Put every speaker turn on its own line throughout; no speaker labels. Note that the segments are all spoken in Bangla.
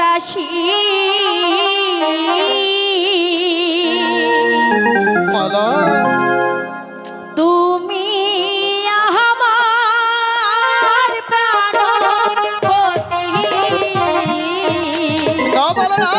দাসী তুমি আমার প্রাণপতি
না।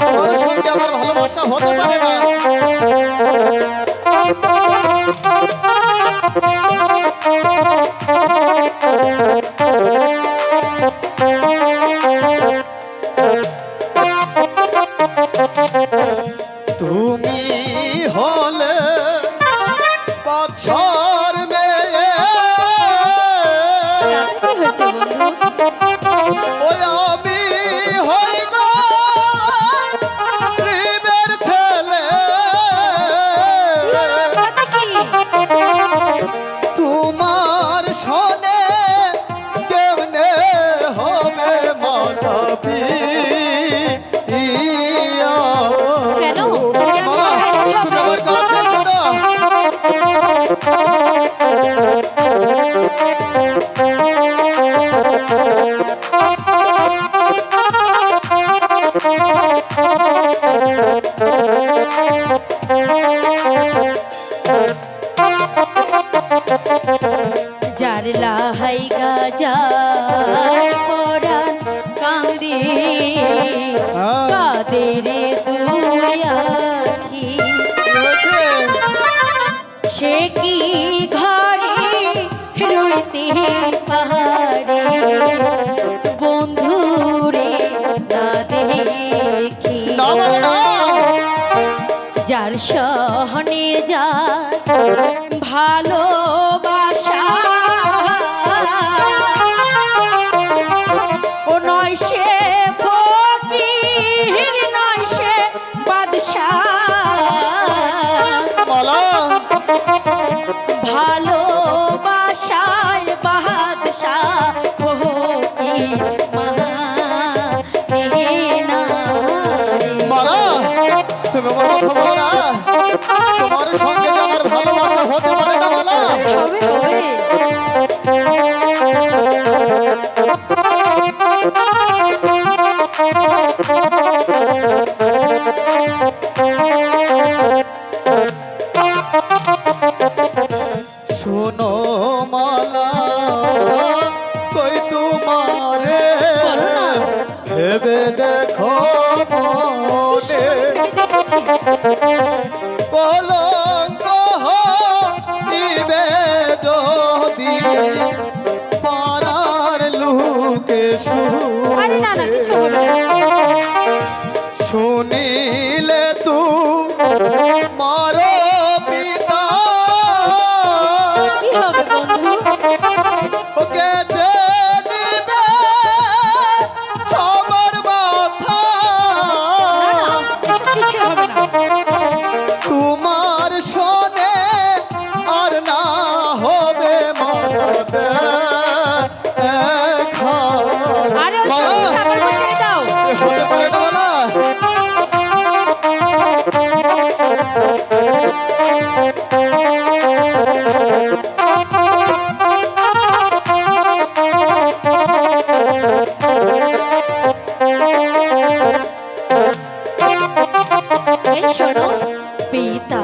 তোমার
সঙ্গে আমার ভালোবাসা হতে পারে না। তুমি হলে বাদশার মেয়ে।
যার লাহাই গাজার পরাণ কান্দি
হ্যাঁ।
কাদের দুই
কি
ঘরে রইতে পাহাড়ে? বন্ধুরে না দেখি। যার সহনে যা ভালোবাসা। ও নয় সে ফকির নয় সে বাদশাহ।
মালা
ভালোবাসার বাদশাহ
ভেবে দেখো মনে। কলঙ্ক ইবে যদি পারার লোকে শুনিলে তু মার পিতা। পারে
পিতা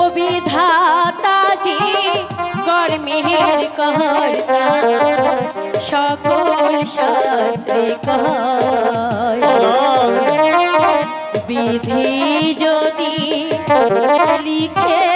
ও বিধাতাজি কর্মের কর্তা। সকল শাস্ত্রে কয়। বিধি যদি লিখে